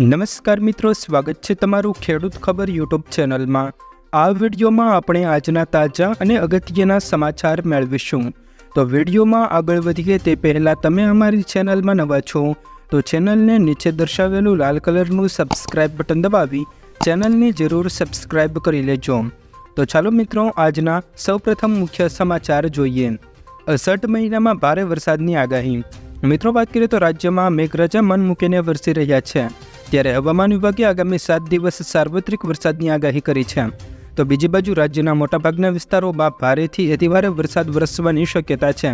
નમસ્કાર મિત્રો, સ્વાગત છે તમારું ખેડૂત ખબર યુટ્યુબ ચેનલમાં. આ વિડીયોમાં આપણે આજના તાજા અને અગત્યના સમાચાર મેળવીશું. તો વિડીયોમાં આગળ વધીએ તે પહેલાં તમે અમારી ચેનલમાં નવા છો, તો ચેનલને નીચે દર્શાવેલું લાલ કલરનું સબસ્ક્રાઇબ બટન દબાવી ચેનલને જરૂર સબસ્ક્રાઇબ કરી લેજો. તો ચાલો મિત્રો, આજના સૌપ્રથમ મુખ્ય સમાચાર જોઈએ. અષાઢ મહિનામાં ભારે વરસાદની આગાહી. મિત્રો, વાત કરીએ તો રાજ્યમાં મેઘરાજા મન મૂકીને વરસી રહ્યા છે. ત્યારે હવામાન વિભાગે આગામી સાત દિવસ સાર્વત્રિક વરસાદની આગાહી કરી છે. તો બીજી બાજુ રાજ્યના મોટાભાગના વિસ્તારોમાં ભારેથી અતિભારે વરસાદ વરસવાની શક્યતા છે.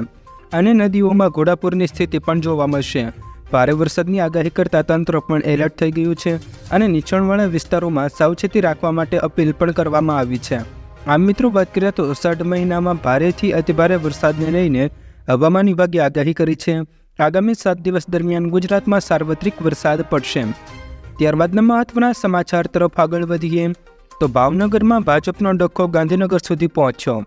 અને નદીઓમાં ઘોડાપૂરની સ્થિતિ પણ જોવા મળશે. ભારે વરસાદની આગાહી કરતા તંત્ર પણ એલર્ટ થઈ ગયું છે અને નીચાણવાળા વિસ્તારોમાં સાવચેતી રાખવા માટે અપીલ પણ કરવામાં આવી છે. આમ મિત્રો, વાત કરીએ તો અષાઢ મહિનામાં ભારેથી અતિભારે વરસાદને લઈને હવામાન વિભાગે આગાહી કરી છે. આગામી સાત દિવસ દરમિયાન ગુજરાતમાં સાર્વત્રિક વરસાદ પડશે. ત્યારબાદના મહત્વના સમાચાર તરફ આગળ વધીએ, તો ભાવનગરમાં ભાજપનો ડખો ગાંધીનગર સુધી પહોંચ્યો.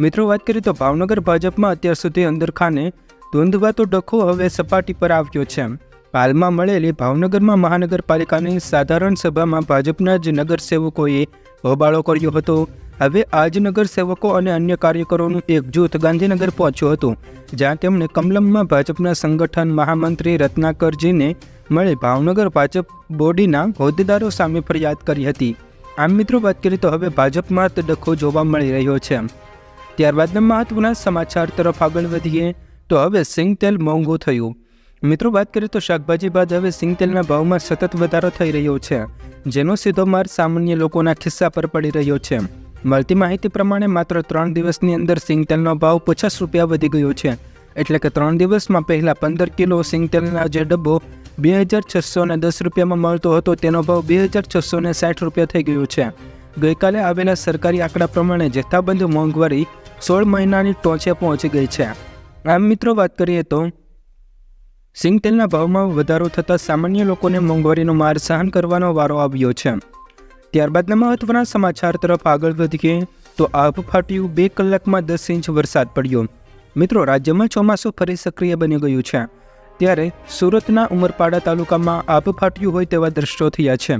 મિત્રો, વાત કરીએ તો ભાવનગર ભાજપમાં અત્યાર સુધી અંદરખાને ધૂંધવાતો ડખો હવે સપાટી પર આવ્યો છે. હાલમાં મળેલી ભાવનગરમાં મહાનગરપાલિકાની સાધારણ સભામાં ભાજપના જ નગરસેવકોએ હોબાળો કર્યો હતો. હવે આ જ નગરસેવકો અને અન્ય કાર્યકરોનું એક જૂથ ગાંધીનગર પહોંચ્યું હતું, જ્યાં તેમણે કમલમમાં ભાજપના સંગઠન મહામંત્રી રત્નાકરજીને મળી ભાવનગર ભાજપ બોડીના હોદ્દેદારો સામે ફરિયાદ કરી હતી. આમ મિત્રો, વાત કરીએ તો હવે ભાજપમાં તો ડખો જોવા મળી રહ્યો છે. ત્યારબાદના મહત્વના સમાચાર તરફ આગળ વધીએ તો હવે સિંગ તેલ મોંઘું થયું. મિત્રો, વાત કરીએ તો શાકભાજી બાદ હવે સિંગ તેલના ભાવમાં સતત વધારો થઈ રહ્યો છે, જેનો સીધો માર સામાન્ય લોકોના ખિસ્સા પર પડી રહ્યો છે. મળતી માહિતી પ્રમાણે માત્ર ત્રણ દિવસની અંદર સિંગ તેલનો ભાવ પચાસ રૂપિયા વધી ગયો છે, એટલે કે ત્રણ દિવસમાં પહેલાં પંદર કિલો સિંગ તેલના જે ડબ્બો બે હજાર છસો ને દસ રૂપિયામાં મળતો હતો તેનો ભાવ બે હજાર છસો ને સાઠ રૂપિયા થઈ ગયો છે. ગઈકાલે આવેલા સરકારી આંકડા પ્રમાણે જથ્થાબંધ મોંઘવારી સોળ મહિનાની ટોચે પહોંચી ગઈ છે. આમ મિત્રો વાત કરીએ તો સિંગતેલના ભાવમાં વધારો થતાં સામાન્ય લોકોને મોંઘવારીનો માર સહન કરવાનો વારો આવ્યો છે. ત્યારબાદના મહત્વના સમાચાર તરફ આગળ વધીએ તો આભ ફાટ્યું બે કલાકમાં દસ ઇંચ વરસાદ પડ્યો. મિત્રો રાજ્યમાં ચોમાસું ફરી સક્રિય બની ગયું છે. ત્યારે સુરતના ઉમરપાડા તાલુકામાં આભ ફાટ્યું હોય તેવા દ્રશ્યો થયા છે,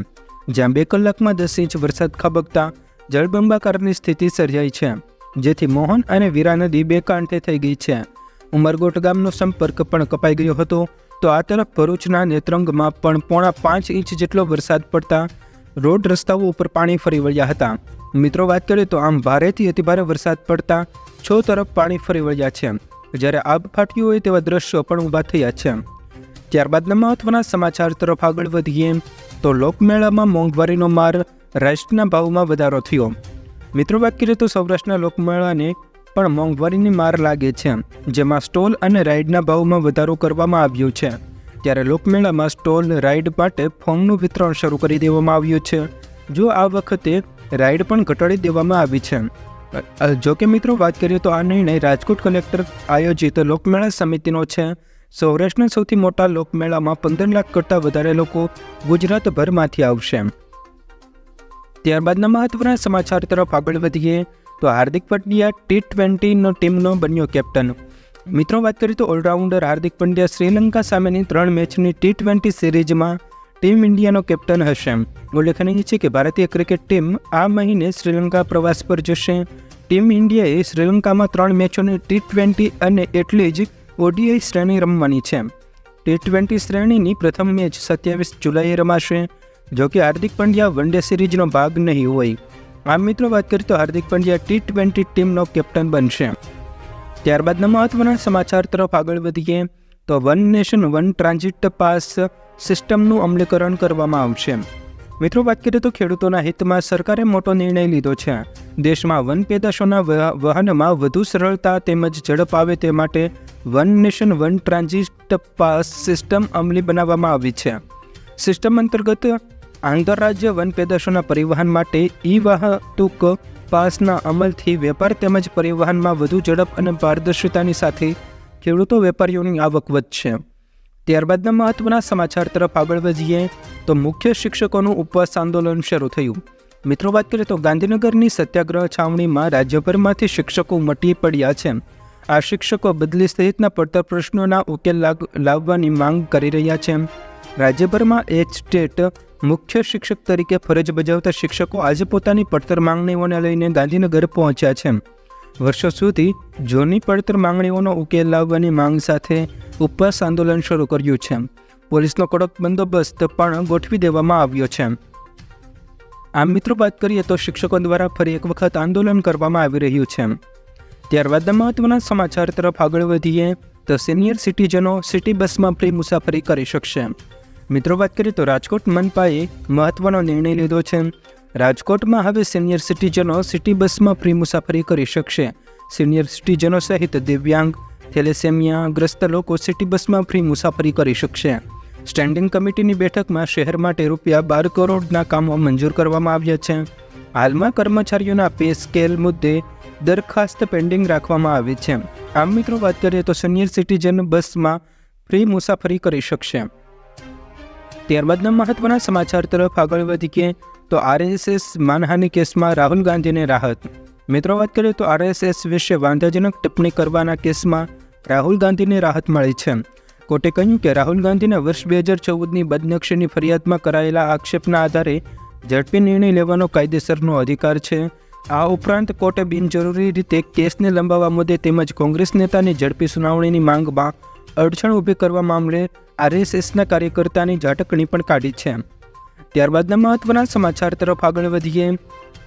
જ્યાં બે કલાકમાં દસ ઇંચ વરસાદ ખાબકતા જળબંબાકારની સ્થિતિ સર્જાઈ છે, જેથી મોહન અને વીરા નદી બે કાંઠે થઈ ગઈ છે. ઉમરગોટ ગામનો સંપર્ક પણ કપાઈ ગયો હતો, તો આ તરફ ભરૂચના નેત્રંગમાં પણ પોણા પાંચ ઇંચ જેટલો વરસાદ પડતા રોડ રસ્તાઓ ઉપર પાણી ફરી વળ્યા હતા. મિત્રો, વાત કરીએ તો આમ ભારેથી અતિભારે વરસાદ પડતા છો તરફ પાણી ફરી વળ્યા છે. જ્યારે આબ ફાટ્યું હોય તેવા દ્રશ્યો પણ ઊભા થયા છે. ત્યારબાદના મહત્વના સમાચાર તરફ આગળ વધીએ, તો લોકમેળામાં મોંઘવારીનો માર રાષ્ટ્રના ભાવમાં વધારો થયો. મિત્રો વાત કરીએ તો સૌરાષ્ટ્રના લોકમેળાને પણ મોંઘવારીની માર લાગે છે, જેમાં સ્ટોલ અને રાઇડના ભાવમાં વધારો કરવામાં આવ્યો છે. ત્યારે લોકમેળામાં સ્ટોલ રાઇડ માટે ફોર્મનું વિતરણ શરૂ કરી દેવામાં આવ્યું છે. જો આ વખતે રાઇડ પણ ઘટાડી દેવામાં આવી છે. જો કે મિત્રો, વાત કરીએ તો આ નિર્ણય રાજકોટ કલેક્ટર આયોજિત લોકમેળા સમિતિનો છે. સૌરાષ્ટ્રના સૌથી મોટા લોકમેળામાં પંદર લાખ કરતાં વધારે લોકો ગુજરાતભરમાંથી આવશે. ત્યારબાદના મહત્વના સમાચાર તરફ આગળ વધીએ, તો હાર્દિક પંડ્યા ટી ટ્વેન્ટીનો ટીમનો બન્યો કેપ્ટન. મિત્રો, વાત કરીએ તો ઓલરાઉન્ડર હાર્દિક પંડ્યા શ્રીલંકા સામેની ત્રણ મેચની ટી ટ્વેન્ટી સિરીઝમાં ટીમ ઇન્ડિયાનો કેપ્ટન હશે. ઉલ્લેખનીય છે કે ભારતીય ક્રિકેટ ટીમ આ મહિને શ્રીલંકા પ્રવાસ પર જશે. ટીમ ઇન્ડિયાએ શ્રીલંકામાં ત્રણ મેચોની ટી ટ્વેન્ટી અને એટલી જ ઓડીઆઈ શ્રેણી રમવાની છે. ટી ટ્વેન્ટી શ્રેણીની પ્રથમ મેચ સત્યાવીસ જુલાઈએ રમાશે જો કે હાર્દિક પંડ્યા વન ડે સિરીઝનો ભાગ નહીં હોય. આમ મિત્રો, વાત કરીએ તો હાર્દિક પંડ્યા ટી ટ્વેન્ટી ટીમનો કેપ્ટન બનશે. ત્યારબાદના મહત્વના સમાચાર તરફ આગળ વધીએ. તો one nation, one transit pass સિસ્ટમનું અમલીકરણ કરવામાં આવશે. મિત્રો, વાત કરીએ તો ખેડૂતોના હિતમાં સરકારે મોટો નિર્ણય લીધો છે. દેશમાં વન પેદાશોના વહનમાં વધુ સરળતા તેમજ ઝડપ આવે તે માટે one nation, one transit pass system અમલી બનાવવામાં આવી છે. સિસ્ટમ અંતર્ગત આંતરરાજ્ય વન પેદાશોના પરિવહન માટે ઈ વાહતુક પાસના અમલથી વેપાર તેમજ પરિવહનમાં વધુ ઝડપ અને પારદર્શિતાની સાથે ખેડૂતો વેપારીઓની આવક વધશે. ત્યારબાદના મહત્વના સમાચાર તરફ આગળ વધીએ, તો મુખ્ય શિક્ષકોનું ઉપવાસ આંદોલન શરૂ થયું. મિત્રો, વાત કરીએ તો ગાંધીનગરની સત્યાગ્રહ છાવણીમાં રાજ્યભરમાંથી શિક્ષકો મટી પડ્યા છે. આ શિક્ષકો બદલી સહિતના પડતર પ્રશ્નોના ઉકેલ લાવવાની માંગ કરી રહ્યા છે. રાજ્યભરમાં એચ સ્ટેટ મુખ્ય શિક્ષક તરીકે ફરજ બજાવતા શિક્ષકો આજે પોતાની પડતર માંગણીઓને લઈને ગાંધીનગર પહોંચ્યા છે. વર્ષો સુધી જોની પડતર માંગણીઓનો ઉકેલ લાવવાની માંગ સાથે ઉપવાસ આંદોલન શરૂ કર્યું છે. પોલીસનો કડક બંદોબસ્ત પણ ગોઠવી દેવામાં આવ્યો છે. આમ મિત્રો, વાત કરીએ તો શિક્ષકો દ્વારા ફરી એક વખત આંદોલન કરવામાં આવી રહ્યું છે. ત્યારબાદ મહત્વના સમાચાર તરફ આગળ વધીએ તો સિનિયર સિટીઝનો સિટી બસમાં ફ્રી મુસાફરી કરી શકશે. મિત્રો, વાત કરીએ તો રાજકોટ મનપાએ મહત્વનો નિર્ણય લીધો છે. રાજકોટમાં હવે સિનિયર સિટીઝનો સિટી બસમાં ફ્રી મુસાફરી કરી શકશે. સિનિયર સિટીઝનો સહિત દિવ્યાંગ થેલેસેમિયા ગ્રસ્ત લોકો સિટી બસમાં ફ્રી મુસાફરી કરી શકશે. સ્ટેન્ડિંગ કમિટીની બેઠકમાં શહેર માટે રૂપિયા બાર કરોડના કામો મંજૂર કરવામાં આવ્યા છે. હાલમાં કર્મચારીઓના પે સ્કેલ મુદ્દે દરખાસ્ત પેન્ડિંગ રાખવામાં આવી છે. આમ મિત્રો વાત કરીએ તો સિનિયર સિટીઝન બસમાં ફ્રી મુસાફરી કરી શકશે. ત્યારબાદના મહત્વના સમાચાર તરફ આગળ વધીએ. તો આરએસએસ માનહાનિ કેસમાં રાહુલ ગાંધીને રાહત. મિત્રો, વાત કરીએ તો આરએસએસ વિશે વાંધાજનક ટિપ્પણી કરવાના કેસમાં રાહુલ ગાંધીને રાહત મળી છે. કોર્ટે કહ્યું કે રાહુલ ગાંધીના વર્ષ બે હજાર ચૌદની બદનક્ષીની ફરિયાદમાં કરાયેલા આક્ષેપના આધારે ઝડપી નિર્ણય લેવાનો કાયદેસરનો અધિકાર છે. આ ઉપરાંત કોર્ટે બિનજરૂરી રીતે કેસને લંબાવવા મુદ્દે તેમજ કોંગ્રેસ નેતાની ઝડપી સુનાવણીની માંગમાં અડચણ ઊભી કરવા મામલે આરએસએસના કાર્યકર્તાની ઝાટકણી પણ કાઢી છે. ત્યારબાદના મહત્વના સમાચાર તરફ આગળ વધીએ,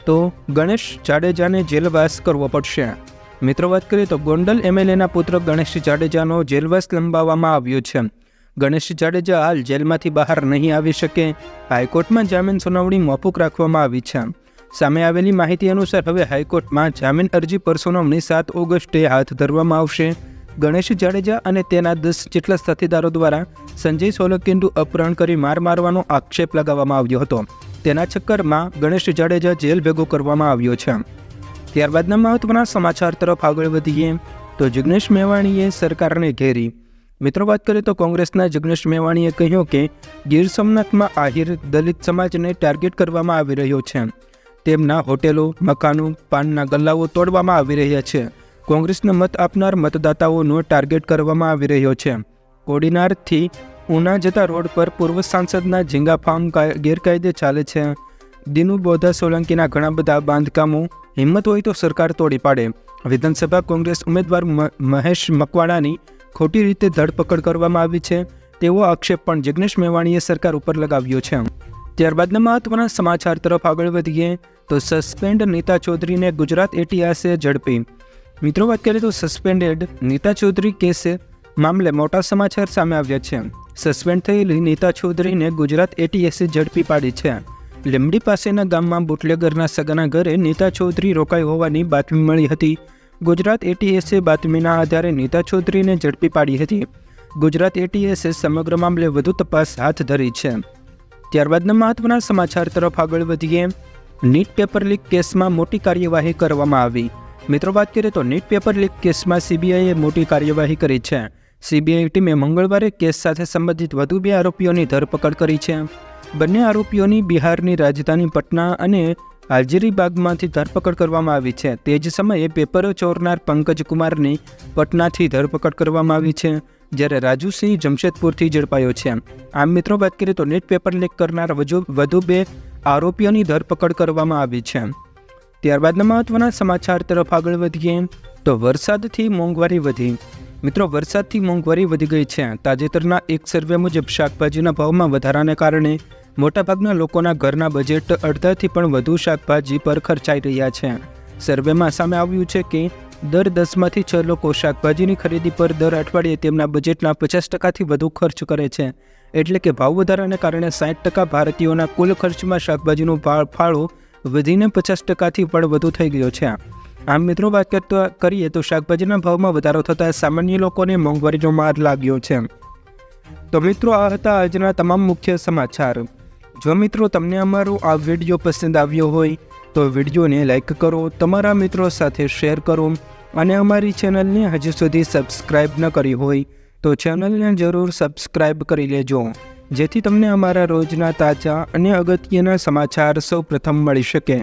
તો ગણેશ જાડેજાને જેલવાસ કરવો પડશે. મિત્રો, વાત કરીએ તો ગોંડલ એમએલએના પુત્ર ગણેશ જાડેજાનો જેલવાસ લંબાવવામાં આવ્યો છે. ગણેશ જાડેજા હાલ જેલમાંથી બહાર નહીં આવી શકે. હાઈકોર્ટમાં જામીન સુનાવણી મોકૂફ રાખવામાં આવી છે. સામે આવેલી માહિતી અનુસાર હવે હાઈકોર્ટમાં જામીન અરજી પર સુનાવણી સાત ઓગસ્ટે હાથ ધરવામાં આવશે. ગણેશ જાડેજા અને તેના દસ જેટલા સાથીદારો દ્વારા સંજય સોલંકીનું અપહરણ કરી માર મારવાનો આક્ષેપ લગાવવામાં આવ્યો હતો. તેના ચક્કરમાં ગણેશ જાડેજા જેલ ભેગો કરવામાં આવ્યો છે. ત્યારબાદના મહત્વના સમાચાર તરફ આગળ વધીએ, તો જિગ્નેશ મેવાણીએ સરકારને ઘેરી. મિત્રો, વાત કરીએ તો કોંગ્રેસના જિગ્નેશ મેવાણીએ કહ્યું કે, ગીર સોમનાથમાં આહિર દલિત સમાજને ટાર્ગેટ કરવામાં આવી રહ્યો છે. તેમના હોટેલો, મકાનો, પાનના ગલ્લાઓ તોડવામાં આવી રહ્યા છે. કોંગ્રેસને મત આપનાર મતદાતાઓનો ટાર્ગેટ કરવામાં આવી રહ્યો છે. કોડીનારથી ઉના જતા રોડ પર પૂર્વ સાંસદના ઝીંગા ફાર્મ ગેરકાયદે ચાલે છે. દિનુ બોધા સોલંકીના ઘણા બધા બાંધકામો, હિંમત હોય તો સરકાર તોડી પાડે. વિધાનસભા કોંગ્રેસ ઉમેદવાર મહેશ મકવાણાની ખોટી રીતે ધરપકડ કરવામાં આવી છે. તેવો આક્ષેપ પણ જિગ્નેશ મેવાણીએ સરકાર ઉપર લગાવ્યો છે. ત્યારબાદના મહત્વના સમાચાર તરફ આગળ વધીએ, તો સસ્પેન્ડ નીતા ચૌધરીને ગુજરાત એટીએસે ઝડપી મિત્રો, વાત કરીએ તો સસ્પેન્ડેડ નીતા ચૌધરી કેસે મામલે મોટા સમાચાર સામે આવ્યા છે. સસ્પેન્ડ થયેલી નીતા ચૌધરીને ગુજરાત એટીએસે ઝડપી પાડી છે. લીમડી પાસેના ગામમાં બુટલેગરના સગાના ઘરે નીતા ચૌધરી રોકાઈ હોવાની બાતમી મળી હતી. ગુજરાત એટીએસે બાતમીના આધારે નીતા ચૌધરીને ઝડપી પાડી હતી. ગુજરાત એટીએસે સમગ્ર મામલે વધુ તપાસ હાથ ધરી છે. ત્યારબાદના મહત્વના સમાચાર તરફ આગળ વધીએ. નીટ પેપર લીક કેસમાં મોટી કાર્યવાહી કરવામાં આવી. મિત્રો, વાત કરીએ તો નીટ પેપર લીક કેસમાં સીબીઆઈએ મોટી કાર્યવાહી કરી છે. સીબીઆઈ ટીમે મંગળવારે કેસ સાથે સંબંધિત વધુ બે આરોપીઓની ધરપકડ કરી છે. બંને આરોપીઓની બિહારની રાજધાની પટના અને હાજીરીબાગમાંથી ધરપકડ કરવામાં આવી છે. તે જ સમયે પેપરો ચોરનાર પંકજ કુમારની પટનાથી ધરપકડ કરવામાં આવી છે, જ્યારે રાજુસિંહ જમશેદપુરથી ઝડપાયો છે. આમ મિત્રો, વાત કરીએ તો નેટ પેપર લીક કરનાર વધુ બે આરોપીઓની ધરપકડ કરવામાં આવી છે. ત્યારબાદના મહત્વના સમાચાર તરફ આગળ વધીએ, તો વરસાદથી મોંઘવારી વધી. મિત્રો, વરસાદથી મોંઘવારી વધી ગઈ છે. તાજેતરના એક સર્વે મુજબ શાકભાજીના ભાવમાં વધારાને કારણે મોટાભાગના લોકોના ઘરના બજેટ અડધાથી પણ વધુ શાકભાજી પર ખર્ચાઈ રહ્યા છે. સર્વેમાં સામે આવ્યું છે કે, દર દસમાંથી છ લોકો શાકભાજીની ખરીદી પર દર અઠવાડિયે તેમના બજેટના પચાસ ટકાથી વધુ ખર્ચ કરે છે. એટલે કે ભાવ વધારાને કારણે સાઠ ટકા ભારતીયોના કુલ ખર્ચમાં શાકભાજીનો ફાળો વધીને પચાસ ટકાથી પણ વધુ થઈ ગયો છે. આમ મિત્રો, વાત કરતા કરીએ તો શાકભાજીના ભાવમાં વધારો થતાં સામાન્ય લોકોને મોંઘવારીનો માર લાગ્યો છે. તો મિત્રો, આ હતા આજના તમામ મુખ્ય સમાચાર. જો મિત્રો તમને અમારો આ વીડિયો પસંદ આવ્યો હોય, તો વિડીયોને લાઇક કરો, તમારા મિત્રો સાથે શેર કરો અને અમારી ચેનલને હજુ સુધી સબસ્ક્રાઇબ ન કરી હોય, તો ચેનલને જરૂર સબસ્ક્રાઇબ કરી લેજો. જેથી તમને અમારા રોજના તાજા અને અગત્યના સમાચાર સૌ પ્રથમ મળી શકે.